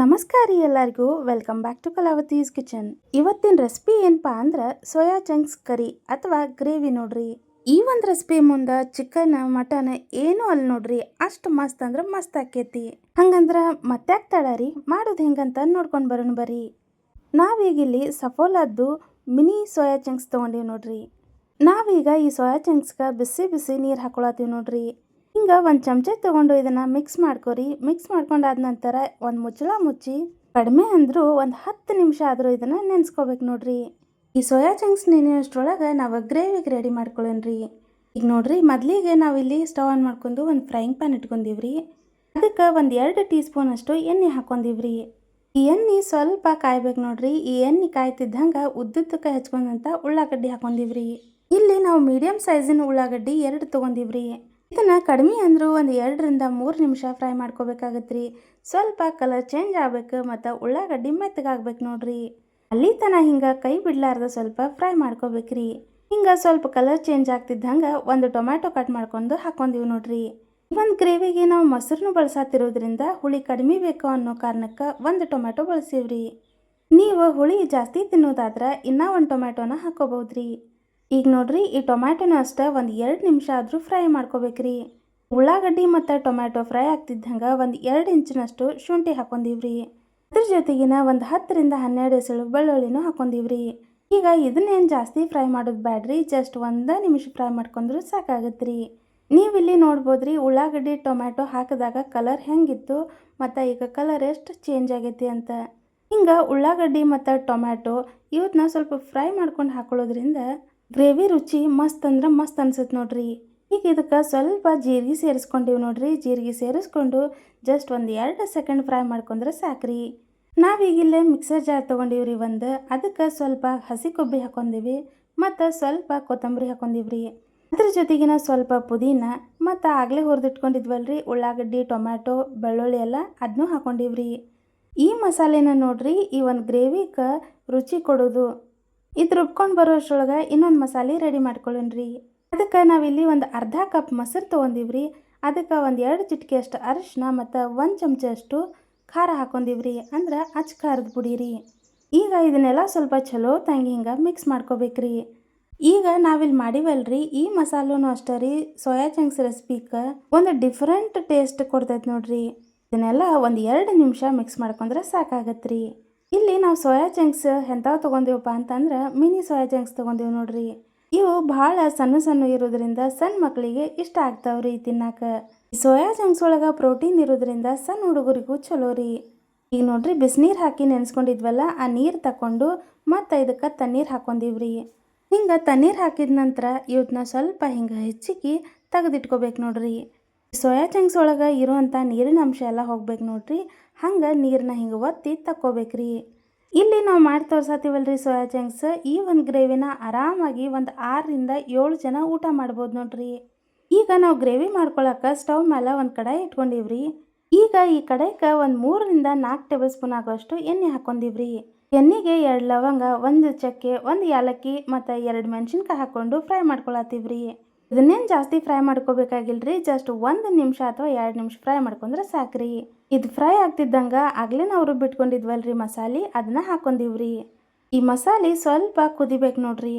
ನಮಸ್ಕಾರ ರೀ ಎಲ್ಲರಿಗೂ. Welcome back to Kalavati's kitchen ಇವತ್ತಿನ ರೆಸಿಪಿ ಏನಪ್ಪಾ ಅಂದ್ರೆ ಸೋಯಾ ಚಂಕ್ಸ್ ಕರಿ ಅಥವಾ ಗ್ರೇವಿ ನೋಡ್ರಿ. ಈ ಒಂದು ರೆಸಿಪಿ ಮುಂದೆ ಚಿಕನ್ ಮಟನ್ ಏನು ಅಲ್ಲಿ ನೋಡ್ರಿ. ಅಷ್ಟು ಮಸ್ತ್ ಅಂದ್ರೆ ಮಸ್ತ್ ಆಕೈತಿ. ಹಂಗಂದ್ರ ಮತ್ತೆ ತಡರಿ ಮಾಡೋದು ಹೆಂಗಂತ ನೋಡ್ಕೊಂಡು ಬರೋಣ ಬರ್ರಿ. ನಾವೀಗ ಇಲ್ಲಿ ಸಫೋಲಾದ್ದು ಮಿನಿ ಸೋಯಾ ಚಂಕ್ಸ್ ತೊಗೊಂಡೀವಿ ನೋಡ್ರಿ. ನಾವೀಗ ಈ ಸೋಯಾ ಚಂಕ್ಸ್ಗೆ ಬಿಸಿ ಬಿಸಿ ನೀರು ಹಾಕೊಳತ್ತೀವಿ ನೋಡ್ರಿ. ಹಿಂಗೆ ಒಂದು ಚಮಚ ತೊಗೊಂಡು ಇದನ್ನು ಮಿಕ್ಸ್ ಮಾಡ್ಕೊರಿ. ಮಿಕ್ಸ್ ಮಾಡ್ಕೊಂಡಾದ ನಂತರ ಒಂದು ಮುಚ್ಚಳ ಮುಚ್ಚಿ ಕಡಿಮೆ ಅಂದರೂ ಒಂದು ಹತ್ತು ನಿಮಿಷ ಆದರೂ ಇದನ್ನು ನೆನೆಸ್ಕೋಬೇಕು ನೋಡ್ರಿ. ಈ ಸೋಯಾ ಚಂಕ್ಸ್ ನೆನೆಯೋಷ್ಟ್ರೊಳಗೆ ನಾವು ಗ್ರೇವಿಗೆ ರೆಡಿ ಮಾಡ್ಕೊಳ್ಳೋಣ್ರಿ ಈಗ ನೋಡ್ರಿ ಮೊದಲಿಗೆ ನಾವಿಲ್ಲಿ ಸ್ಟವ್ ಆನ್ ಮಾಡ್ಕೊಂಡು ಒಂದು ಫ್ರೈಯಿಂಗ್ ಪ್ಯಾನ್ ಇಟ್ಕೊಂಡಿವ್ರಿ. ಅದಕ್ಕೆ ಒಂದು ಎರಡು ಟೀ ಸ್ಪೂನ್ ಅಷ್ಟು ಎಣ್ಣೆ ಹಾಕೊಂಡಿವ್ರಿ. ಈ ಎಣ್ಣೆ ಸ್ವಲ್ಪ ಕಾಯ್ಬೇಕು ನೋಡ್ರಿ. ಈ ಎಣ್ಣೆ ಕಾಯ್ತಿದ್ದಂಗೆ ಉದ್ದುದ್ದಕ್ಕೆ ಹೆಚ್ಕೊಂಡಂಥ ಉಳ್ಳಾಗಡ್ಡಿ ಹಾಕೊಂಡಿವ್ರಿ. ಇಲ್ಲಿ ನಾವು ಮೀಡಿಯಮ್ ಸೈಜಿನ ಉಳ್ಳಾಗಡ್ಡಿ ಎರಡು ತೊಗೊಂಡಿವ್ರಿ. ಇದನ್ನ ಕಡಿಮೆ ಅಂದರೂ ಒಂದು ಎರಡರಿಂದ ಮೂರು ನಿಮಿಷ ಫ್ರೈ ಮಾಡ್ಕೋಬೇಕಾಗತ್ರಿ. ಸ್ವಲ್ಪ ಕಲರ್ ಚೇಂಜ್ ಆಗಬೇಕು ಮತ್ತು ಉಳ್ಳಾಗಡ್ಡಿ ಮೆತ್ತಗಾಗ್ಬೇಕು ನೋಡ್ರಿ. ಅಲ್ಲಿ ತನ ಹಿಂಗೆ ಕೈ ಬಿಡ್ಲಾರ್ದ ಸ್ವಲ್ಪ ಫ್ರೈ ಮಾಡ್ಕೋಬೇಕ್ರಿ. ಹಿಂಗೆ ಸ್ವಲ್ಪ ಕಲರ್ ಚೇಂಜ್ ಆಗ್ತಿದ್ದಂಗೆ ಒಂದು ಟೊಮ್ಯಾಟೊ ಕಟ್ ಮಾಡ್ಕೊಂಡು ಹಾಕೊಂಡಿವಿ ನೋಡ್ರಿ. ಒಂದು ಗ್ರೇವಿಗೆ ನಾವು ಮೊಸರನ್ನು ಬಳಸಾತಿರೋದ್ರಿಂದ ಹುಳಿ ಕಡಿಮೆ ಬೇಕು ಅನ್ನೋ ಕಾರಣಕ್ಕೆ ಒಂದು ಟೊಮ್ಯಾಟೊ ಬಳಸೀವ್ರಿ. ನೀವು ಹುಳಿ ಜಾಸ್ತಿ ತಿನ್ನೋದಾದ್ರೆ ಇನ್ನೂ ಒಂದು ಟೊಮ್ಯಾಟೊನ ಹಾಕೋಬಹುದ್ರಿ. ಈಗ ನೋಡ್ರಿ, ಈ ಟೊಮ್ಯಾಟೊನ ಅಷ್ಟೇ ಒಂದು ಎರಡು ನಿಮಿಷ ಆದರೂ ಫ್ರೈ ಮಾಡ್ಕೋಬೇಕ್ರಿ. ಉಳ್ಳಾಗಡ್ಡಿ ಮತ್ತು ಟೊಮ್ಯಾಟೊ ಫ್ರೈ ಆಗ್ತಿದ್ದಂಗೆ ಒಂದು ಎರಡು ಇಂಚಿನಷ್ಟು ಶುಂಠಿ ಹಾಕೊಂಡಿವ್ರಿ. ಅದ್ರ ಜೊತೆಗಿನ ಒಂದು ಹತ್ತರಿಂದ ಹನ್ನೆರಡು ಎಸಳು ಬೆಳ್ಳುಳ್ಳಿನೂ ಹಾಕೊಂಡಿವ್ರಿ. ಈಗ ಇದನ್ನೇನು ಜಾಸ್ತಿ ಫ್ರೈ ಮಾಡೋದು ಬ್ಯಾಡ್ರಿ, ಜಸ್ಟ್ ಒಂದೇ ನಿಮಿಷ ಫ್ರೈ ಮಾಡ್ಕೊಂಡ್ರು ಸಾಕಾಗತ್ರಿ. ನೀವಿಲ್ಲಿ ನೋಡ್ಬೋದ್ರಿ, ಉಳ್ಳಾಗಡ್ಡಿ, ಟೊಮ್ಯಾಟೊ ಹಾಕಿದಾಗ ಕಲರ್ ಹೆಂಗಿತ್ತು, ಮತ್ತು ಈಗ ಕಲರ್ ಎಷ್ಟು ಚೇಂಜ್ ಆಗೈತಿ ಅಂತ. ಹಿಂಗೆ ಉಳ್ಳಾಗಡ್ಡಿ ಮತ್ತು ಟೊಮ್ಯಾಟೊ ಇವತ್ತನ್ನ ಸ್ವಲ್ಪ ಫ್ರೈ ಮಾಡ್ಕೊಂಡು ಹಾಕೊಳ್ಳೋದ್ರಿಂದ ಗ್ರೇವಿ ರುಚಿ ಮಸ್ತ್ ಅಂದ್ರೆ ಮಸ್ತ್ ಅನ್ಸುತ್ತೆ ನೋಡ್ರಿ. ಈಗ ಇದಕ್ಕೆ ಸ್ವಲ್ಪ ಜೀರಿಗೆ ಸೇರಿಸ್ಕೊಂಡಿವಿ ನೋಡ್ರಿ. ಜೀರಿಗೆ ಸೇರಿಸ್ಕೊಂಡು ಜಸ್ಟ್ ಒಂದು ಎರಡು ಸೆಕೆಂಡ್ ಫ್ರೈ ಮಾಡ್ಕೊಂಡ್ರೆ ಸಾಕ್ರಿ. ನಾವೀಗಿಲ್ಲೇ ಮಿಕ್ಸರ್ ಜಾರ್ ತೊಗೊಂಡಿವ್ರಿ ಒಂದು. ಅದಕ್ಕೆ ಸ್ವಲ್ಪ ಹಸಿ ಕೊಬ್ಬರಿ ಹಾಕೊಂಡಿವಿ ಮತ್ತು ಸ್ವಲ್ಪ ಕೊತ್ತಂಬರಿ ಹಾಕೊಂಡಿವ್ರಿ. ಅದ್ರ ಜೊತೆಗಿನ ಸ್ವಲ್ಪ ಪುದೀನ ಮತ್ತು ಆಗಲೇ ಹುರಿದಿಟ್ಕೊಂಡಿದ್ವಲ್ರಿ. ಉಳ್ಳಾಗಡ್ಡಿ, ಟೊಮ್ಯಾಟೊ, ಬೆಳ್ಳುಳ್ಳಿ ಎಲ್ಲ ಅದನ್ನೂ ಹಾಕೊಂಡಿವ್ರಿ. ಈ ಮಸಾಲೆನ ನೋಡ್ರಿ, ಈ ಒಂದು ಗ್ರೇವಿಗೆ ರುಚಿ ಕೊಡೋದು. ಇದು ರುಬ್ಕೊಂಡು ಬರೋಷ್ರೊಳಗೆ ಇನ್ನೊಂದು ಮಸಾಲೆ ರೆಡಿ ಮಾಡ್ಕೊಳ್ಳೋಣ್ರಿ. ಅದಕ್ಕೆ ನಾವಿಲ್ಲಿ ಒಂದು ಅರ್ಧ ಕಪ್ ಮೊಸರು ತೊಗೊಂಡಿವ್ರಿ. ಅದಕ್ಕೆ ಒಂದು ಎರಡು ಚಿಟಿಕೆ ಅಷ್ಟು ಅರಿಶಿನ ಮತ್ತು ಒಂದು ಚಮಚ ಅಷ್ಟು ಖಾರ ಹಾಕೊಂಡಿವ್ರಿ. ಅಂದ್ರೆ ಅಚ್ಚ ಖಾರದ ಪುಡಿ ರೀ ಈಗ ಇದನ್ನೆಲ್ಲ ಸ್ವಲ್ಪ ಚಲೋ ತಂಗಿ ಹಿಂಗೆ ಮಿಕ್ಸ್ ಮಾಡ್ಕೋಬೇಕ್ರಿ. ಈಗ ನಾವಿಲ್ಲಿ ಮಾಡಿವಲ್ರಿ ಈ ಮಸಾಲೂ ಅಷ್ಟೇ ರೀ. ಸೋಯಾ ಚಂಕ್ಸ್ ರೆಸಿಪಿಗೆ ಒಂದು ಡಿಫ್ರೆಂಟ್ ಟೇಸ್ಟ್ ಕೊಡ್ತೈತೆ ನೋಡ್ರಿ. ಇದನ್ನೆಲ್ಲ ಒಂದು ಎರಡು ನಿಮಿಷ ಮಿಕ್ಸ್ ಮಾಡ್ಕೊಂಡ್ರೆ ಸಾಕಾಗತ್ತೆ ಇಲ್ಲಿ ನಾವು ಸೋಯಾ ಚಂಕ್ಸ್ ಎಂಥವು ತೊಗೊಂಡೇವಪ್ಪ ಅಂತಂದ್ರೆ ಮಿನಿ ಸೋಯಾ ಚಂಕ್ಸ್ ತೊಗೊಂಡೇವು ನೋಡ್ರಿ. ಇವು ಭಾಳ ಸಣ್ಣ ಸಣ್ಣ ಇರೋದ್ರಿಂದ ಸಣ್ಣ ಮಕ್ಕಳಿಗೆ ಇಷ್ಟ ಆಗ್ತಾವ್ರಿ ತಿನ್ನಾಕ. ಸೋಯಾ ಚಂಕ್ಸ್ ಒಳಗೆ ಪ್ರೋಟೀನ್ ಇರೋದ್ರಿಂದ ಸಣ್ಣ ಹುಡುಗರಿಗೂ ಚಲೋ ರೀ ಈಗ ನೋಡ್ರಿ ಬಿಸಿನೀರು ಹಾಕಿ ನೆನೆಸ್ಕೊಂಡಿದ್ವಲ್ಲ, ಆ ನೀರು ತಕೊಂಡು ಮತ್ತು ಇದಕ್ಕೆ ತಣ್ಣೀರು ಹಾಕೊಂಡಿವ್ರಿ. ಹಿಂಗೆ ತಣ್ಣೀರು ಹಾಕಿದ ನಂತರ ಇವತ್ತನ್ನ ಸ್ವಲ್ಪ ಹಿಂಗೆ ಹೆಚ್ಚಿಗೆ ತೆಗೆದಿಟ್ಕೋಬೇಕು ನೋಡ್ರಿ. ಸೋಯಾ ಚಂಕ್ಸ್ ಒಳಗೆ ಇರುವಂಥ ನೀರಿನ ಅಂಶ ಎಲ್ಲ ಹೋಗ್ಬೇಕು ನೋಡ್ರಿ. ಹಂಗೆ ನೀರನ್ನ ಹಿಂಗೆ ಒತ್ತಿ ತಕ್ಕೋಬೇಕ್ರಿ. ಇಲ್ಲಿ ನಾವು ಮಾಡಿ ತೋರ್ಸತ್ತೀವಲ್ರಿ ಸೋಯಾ ಚಂಕ್ಸ್ ಈ ಒಂದು ಗ್ರೇವಿನ ಆರಾಮಾಗಿ ಒಂದು ಆರರಿಂದ ಏಳು ಜನ ಊಟ ಮಾಡ್ಬೋದು ನೋಡ್ರಿ. ಈಗ ನಾವು ಗ್ರೇವಿ ಮಾಡ್ಕೊಳಕ್ಕೆ ಸ್ಟವ್ ಮೇಲೆ ಒಂದು ಕಡಾಯಿ ಇಟ್ಕೊಂಡಿವ್ರಿ. ಈಗ ಈ ಕಡಾಯಿಗೆ ಒಂದು ಮೂರರಿಂದ ನಾಲ್ಕು ಟೇಬಲ್ ಸ್ಪೂನ್ ಆಗೋಷ್ಟು ಎಣ್ಣೆ ಹಾಕೊಂಡಿವ್ರಿ. ಎಣ್ಣೆಗೆ ಎರಡು ಲವಂಗ, ಒಂದು ಚಕ್ಕೆ, ಒಂದು ಏಲಕ್ಕಿ ಮತ್ತು ಎರಡು ಮೆಣಸಿನ್ಕಾಯಿ ಹಾಕ್ಕೊಂಡು ಫ್ರೈ ಮಾಡ್ಕೊಳತ್ತೀವ್ರಿ ಇದನ್ನೇನು ಜಾಸ್ತಿ ಫ್ರೈ ಮಾಡ್ಕೋಬೇಕಾಗಿಲ್ರಿ? ಜಸ್ಟ್ ಒಂದು ನಿಮಿಷ ಅಥವಾ ಎರಡು ನಿಮಿಷ ಫ್ರೈ ಮಾಡ್ಕೊಂಡ್ರೆ ಸಾಕ್ರಿ. ಇದು ಫ್ರೈ ಆಗ್ತಿದ್ದಂಗೆ ಆಗಲೇ ನಾವು ರುಬ್ಬಿಟ್ಕೊಂಡಿದ್ವಲ್ರಿ ಮಸಾಲೆ ಅದನ್ನ ಹಾಕೊಂಡಿವ್ರಿ. ಈ ಮಸಾಲೆ ಸ್ವಲ್ಪ ಕುದಿಬೇಕು ನೋಡ್ರಿ.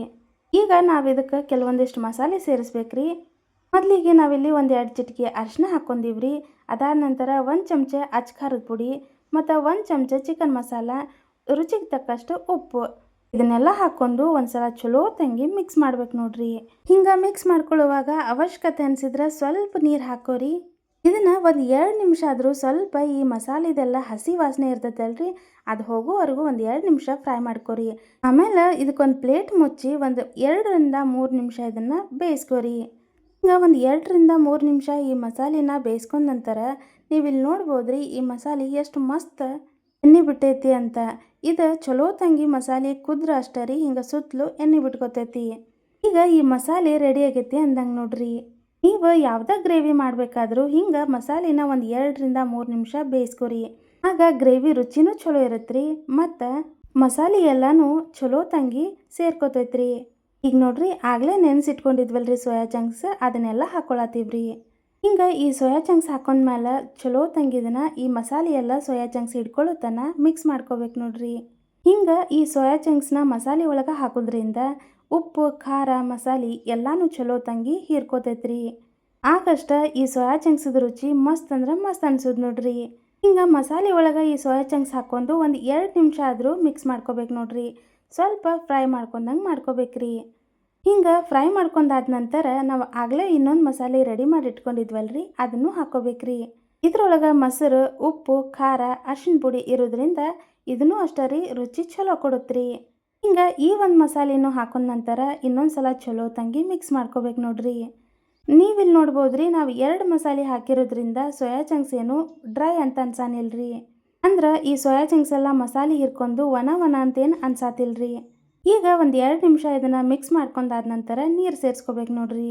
ಈಗ ನಾವು ಇದಕ್ಕೆ ಕೆಲವೊಂದಿಷ್ಟು ಮಸಾಲೆ ಸೇರಿಸ್ಬೇಕ್ರಿ. ಮೊದಲಿಗೆ ನಾವಿಲ್ಲಿ ಒಂದು ಎರಡು ಚಿಟಿಕೆ ಅರಿಶಿನ ಹಾಕ್ಕೊಂಡಿವ್ರಿ ಅದಾದ ನಂತರ ಒಂದು ಚಮಚ ಅಚ್ಚ ಖಾರದ ಪುಡಿ ಮತ್ತು ಒಂದು ಚಮಚ ಚಿಕನ್ ಮಸಾಲ, ರುಚಿಗೆ ತಕ್ಕಷ್ಟು ಉಪ್ಪು. ಇದನ್ನೆಲ್ಲ ಹಾಕ್ಕೊಂಡು ಒಂದ್ಸಲ ಚಲೋ ತಂಗಿ ಮಿಕ್ಸ್ ಮಾಡ್ಬೇಕು ನೋಡ್ರಿ. ಹಿಂಗೆ ಮಿಕ್ಸ್ ಮಾಡ್ಕೊಳ್ಳುವಾಗ ಅವಶ್ಯಕತೆ ಅನಿಸಿದ್ರೆ ಸ್ವಲ್ಪ ನೀರು ಹಾಕೋರಿ. ಇದನ್ನು ಒಂದು ಎರಡು ನಿಮಿಷ ಆದರೂ ಸ್ವಲ್ಪ ಈ ಮಸಾಲೆದೆಲ್ಲ ಹಸಿ ವಾಸನೆ ಇರ್ತೈತಲ್ರಿ ಅದು ಹೋಗೋವರೆಗೂ ಒಂದು ಎರಡು ನಿಮಿಷ ಫ್ರೈ ಮಾಡ್ಕೋರಿ. ಆಮೇಲೆ ಇದಕ್ಕೊಂದು ಪ್ಲೇಟ್ ಮುಚ್ಚಿ ಒಂದು ಎರಡರಿಂದ ಮೂರು ನಿಮಿಷ ಇದನ್ನು ಬೇಯಿಸ್ಕೋರಿ. ಹಿಂಗೆ ಒಂದು ಎರಡರಿಂದ ಮೂರು ನಿಮಿಷ ಈ ಮಸಾಲೆನ ಬೇಯಿಸ್ಕೊಂಡ ನಂತರ ನೀವು ಇಲ್ಲಿ ನೋಡ್ಬೋದ್ರಿ ಈ ಮಸಾಲೆ ಎಷ್ಟು ಮಸ್ತ್ ಎಣ್ಣೆ ಬಿಟ್ಟೈತಿ ಅಂತ. ಇದು ಚಲೋ ತಂಗಿ ಮಸಾಲೆ ಕುದ್ರ ಅಷ್ಟೇ ರೀ ಹಿಂಗೆ ಸುತ್ತಲೂ ಎಣ್ಣೆ ಬಿಟ್ಕೊತೈತಿ. ಈಗ ಈ ಮಸಾಲೆ ರೆಡಿ ಆಗೈತಿ ಅಂದಂಗೆ ನೋಡ್ರಿ. ನೀವು ಯಾವುದೇ ಗ್ರೇವಿ ಮಾಡಬೇಕಾದ್ರೂ ಹಿಂಗೆ ಮಸಾಲೆನ ಒಂದು ಎರಡರಿಂದ ಮೂರು ನಿಮಿಷ ಬೇಯಿಸ್ಕೊರಿ. ಆಗ ಗ್ರೇವಿ ರುಚಿನೂ ಚಲೋ ಇರತ್ರಿ ಮತ್ತು ಮಸಾಲೆ ಎಲ್ಲನೂ ಚಲೋ ತಂಗಿ ಸೇರ್ಕೋತೈತ್ರಿ. ಈಗ ನೋಡ್ರಿ ಆಗಲೇ ನೆನೆಸಿಟ್ಕೊಂಡಿದ್ವಲ್ರಿ ಸೋಯಾ ಚಂಕ್ಸ್ ಅದನ್ನೆಲ್ಲ ಹಾಕ್ಕೊಳತ್ತೀವ್ರಿ ಹಿಂಗೆ ಈ ಸೋಯಾ ಚಂಕ್ಸ್ ಹಾಕೊಂಡ್ಮೇಲೆ ಚಲೋ ತಂಗಿದನ ಈ ಮಸಾಲೆ ಎಲ್ಲ ಸೋಯಾ ಚಂಕ್ಸ್ ಹಿಡ್ಕೊಳ್ಳೋತನ ಮಿಕ್ಸ್ ಮಾಡ್ಕೋಬೇಕು ನೋಡ್ರಿ. ಹಿಂಗೆ ಈ ಸೋಯಾ ಚಂಕ್ಸ್ನ ಮಸಾಲೆ ಒಳಗೆ ಹಾಕೋದ್ರಿಂದ ಉಪ್ಪು, ಖಾರ, ಮಸಾಲೆ ಎಲ್ಲಾನು ಚಲೋ ತಂಗಿ ಹೀರ್ಕೋತೈತ್ರಿ. ಆಗಷ್ಟ ಈ ಸೋಯಾ ಚಂಕ್ಸದ ರುಚಿ ಮಸ್ತ್ ಅಂದ್ರೆ ಮಸ್ತ್ ಅನ್ಸೋದು ನೋಡ್ರಿ. ಹಿಂಗೆ ಮಸಾಲೆ ಒಳಗೆ ಈ ಸೋಯಾ ಚಂಕ್ಸ್ ಹಾಕೊಂಡು ಒಂದು ಎರಡು ನಿಮಿಷ ಆದರೂ ಮಿಕ್ಸ್ ಮಾಡ್ಕೋಬೇಕು ನೋಡ್ರಿ. ಸ್ವಲ್ಪ ಫ್ರೈ ಮಾಡ್ಕೊಂಡಂಗೆ ಮಾಡ್ಕೋಬೇಕ್ರಿ. ಹಿಂಗೆ ಫ್ರೈ ಮಾಡ್ಕೊಂಡಾದ ನಂತರ ನಾವು ಆಗಲೇ ಇನ್ನೊಂದು ಮಸಾಲೆ ರೆಡಿ ಮಾಡಿ ಇಟ್ಕೊಂಡಿದ್ವಲ್ರಿ ಅದನ್ನು ಹಾಕೋಬೇಕ್ರಿ. ಇದ್ರೊಳಗೆ ಮೊಸರು, ಉಪ್ಪು, ಖಾರ ಅರ್ಶಿನ ಪುಡಿ ಇರೋದ್ರಿಂದ ಇದನ್ನು ಅಷ್ಟೇ ರೀ ರುಚಿ ಚಲೋ ಕೊಡುತ್ರಿ. ಹಿಂಗೆ ಈ ಒಂದು ಮಸಾಲೆನೂ ಹಾಕೊಂಡ ನಂತರ ಇನ್ನೊಂದು ಸಲ ಚಲೋ ತಂಗಿ ಮಿಕ್ಸ್ ಮಾಡ್ಕೋಬೇಕು ನೋಡ್ರಿ. ನೀವಿಲ್ಲಿ ನೋಡ್ಬೋದ್ರಿ ನಾವು ಎರಡು ಮಸಾಲೆ ಹಾಕಿರೋದ್ರಿಂದ ಸೋಯಾ ಚಂಕ್ಸ್ ಏನು ಡ್ರೈ ಅಂತ ಅನ್ಸಾನಿಲ್ರಿ. ಅಂದ್ರೆ ಈ ಸೋಯಾ ಚಂಕ್ಸ್ ಎಲ್ಲ ಮಸಾಲೆ ಹಿರ್ಕೊಂಡು ವನ ಒಣ ಅಂತೇನು ಅನ್ಸಾತಿಲ್ರಿ. ಈಗ ಒಂದು ಎರಡು ನಿಮಿಷ ಇದನ್ನು ಮಿಕ್ಸ್ ಮಾಡ್ಕೊಂಡಾದ ನಂತರ ನೀರು ಸೇರಿಸ್ಕೋಬೇಕು ನೋಡ್ರಿ.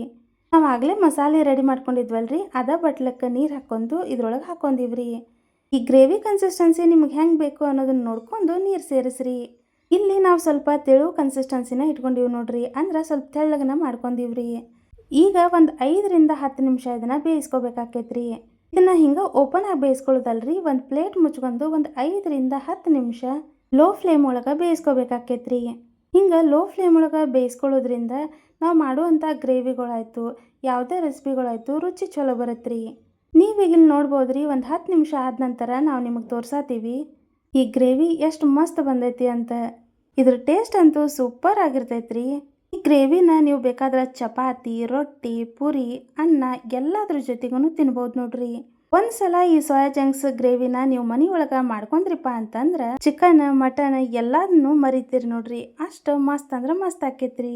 ನಾವು ಆಗಲೇ ಮಸಾಲೆ ರೆಡಿ ಮಾಡ್ಕೊಂಡಿದ್ವಲ್ರಿ, ಅದ ಬಟ್ಲಕ್ಕೆ ನೀರು ಹಾಕ್ಕೊಂಡು ಇದ್ರೊಳಗೆ ಹಾಕ್ಕೊಂಡಿವ್ರಿ. ಈ ಗ್ರೇವಿ ಕನ್ಸಿಸ್ಟೆನ್ಸಿ ನಿಮ್ಗೆ ಹೆಂಗೆ ಬೇಕು ಅನ್ನೋದನ್ನ ನೋಡ್ಕೊಂಡು ನೀರು ಸೇರಿಸ್ರಿ. ಇಲ್ಲಿ ನಾವು ಸ್ವಲ್ಪ ತೆಳು ಕನ್ಸಿಸ್ಟೆನ್ಸಿನ ಇಟ್ಕೊಂಡಿವಿ ನೋಡ್ರಿ, ಅಂದ್ರೆ ಸ್ವಲ್ಪ ತೆಳ್ಳಗನ ಮಾಡ್ಕೊಂಡಿವ್ರಿ. ಈಗ ಒಂದು ಐದರಿಂದ ಹತ್ತು ನಿಮಿಷ ಇದನ್ನು ಬೇಯಿಸ್ಕೋಬೇಕಾಕೈತ್ರಿ. ಇದನ್ನು ಹಿಂಗೆ ಓಪನ್ ಆಗಿ ಬೇಯಿಸ್ಕೊಳ್ಳೋದಲ್ರಿ, ಒಂದು ಪ್ಲೇಟ್ ಮುಚ್ಕೊಂಡು ಒಂದು ಐದರಿಂದ ಹತ್ತು ನಿಮಿಷ ಲೋ ಫ್ಲೇಮ್ ಒಳಗೆ ಬೇಯಿಸ್ಕೋಬೇಕಾಕೈತ್ರಿ. ಹಿಂಗೆ ಲೋ ಫ್ಲೇಮ್ ಒಳಗೆ ಬೇಯಿಸ್ಕೊಳ್ಳೋದ್ರಿಂದ ನಾವು ಮಾಡುವಂಥ ಗ್ರೇವಿಗಳಾಯಿತು, ಯಾವುದೇ ರೆಸಿಪಿಗಳಾಯಿತು ರುಚಿ ಚಲೋ ಬರುತ್ತೆ ಈಗ ಇಲ್ಲಿ ನೋಡ್ಬೋದು ರೀ ಒಂದು ಹತ್ತು ನಿಮಿಷ ಆದ ನಂತರ ನಾವು ನಿಮಗೆ ತೋರ್ಸಾತೀವಿ, ಈ ಗ್ರೇವಿ ಎಷ್ಟು ಮಸ್ತ್ ಬಂದೈತಿ ಅಂತ. ಇದ್ರ ಟೇಸ್ಟ್ ಅಂತೂ ಸೂಪರ್ ಆಗಿರ್ತೈತ್ರಿ. ಈ ಗ್ರೇವಿನ ನೀವು ಬೇಕಾದ್ರೆ ಚಪಾತಿ, ರೊಟ್ಟಿ, ಪುರಿ, ಅನ್ನ ಎಲ್ಲದ್ರ ಜೊತೆಗೂ ತಿನ್ಬೋದು ನೋಡ್ರಿ. ಒಂದ್ಸಲ ಈ ಸೋಯಾ ಚಂಕ್ಸ್ ಗ್ರೇವಿನ ನೀವು ಮನಿ ಒಳಗ ಮಾಡ್ಕೊಂಡ್ರಿಪ್ಪ ಅಂತಂದ್ರ ಚಿಕನ್ ಮಟನ್ ಎಲ್ಲದನ್ನು ಮರಿತೀರಿ ನೋಡ್ರಿ. ಅಷ್ಟು ಮಸ್ತ್ ಅಂದ್ರೆ ಮಸ್ತ್ ಆಕೈತ್ರಿ.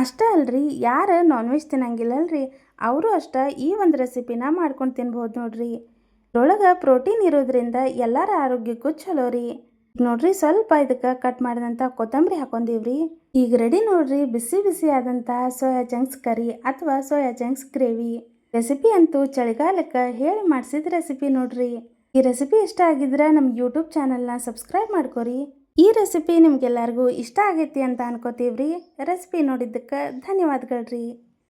ಅಷ್ಟೇ ಅಲ್ರಿ, ಯಾರು ನಾನ್ ವೆಜ್ ತಿನ್ನಂಗಿಲ್ಲಲ್ರಿ, ಅವರು ಅಷ್ಟ ಈ ಒಂದು ರೆಸಿಪಿನ ಮಾಡ್ಕೊಂಡು ತಿನ್ಬೋದು ನೋಡ್ರಿ. ಇದ್ರೊಳಗೆ ಪ್ರೋಟೀನ್ ಇರೋದ್ರಿಂದ ಎಲ್ಲರ ಆರೋಗ್ಯಕ್ಕೂ ಚಲೋ ರೀ. ನೋಡ್ರಿ, ಸ್ವಲ್ಪ ಇದಕ್ಕೆ ಕಟ್ ಮಾಡಿದಂಥ ಕೊತ್ತಂಬರಿ ಹಾಕೊಂಡಿವ್ರಿ. ಈಗ ರೆಡಿ ನೋಡ್ರಿ, ಬಿಸಿ ಬಿಸಿ ಆದಂಥ ಸೋಯಾ ಚಂಕ್ಸ್ ಕರಿ ಅಥವಾ ಸೋಯಾ ಚಂಕ್ಸ್ ಗ್ರೇವಿ ರೆಸಿಪಿ ಅಂತೂ ಚಳಿಗಾಲಕ್ಕೆ ಹೇಳಿ ಮಾಡಿಸಿದ ರೆಸಿಪಿ ನೋಡ್ರಿ. ಈ ರೆಸಿಪಿ ಇಷ್ಟ ಆಗಿದ್ರೆ ನಮ್ಮ ಯೂಟ್ಯೂಬ್ ಚಾನಲ್ನ ಸಬ್ಸ್ಕ್ರೈಬ್ ಮಾಡ್ಕೊರಿ. ಈ ರೆಸಿಪಿ ನಿಮ್ಗೆಲ್ಲರಿಗೂ ಇಷ್ಟ ಆಗೈತಿ ಅಂತ ಅನ್ಕೋತೀವ್ರಿ. ರೆಸಿಪಿ ನೋಡಿದ್ದಕ್ಕೆ ಧನ್ಯವಾದಗಳ್ರಿ.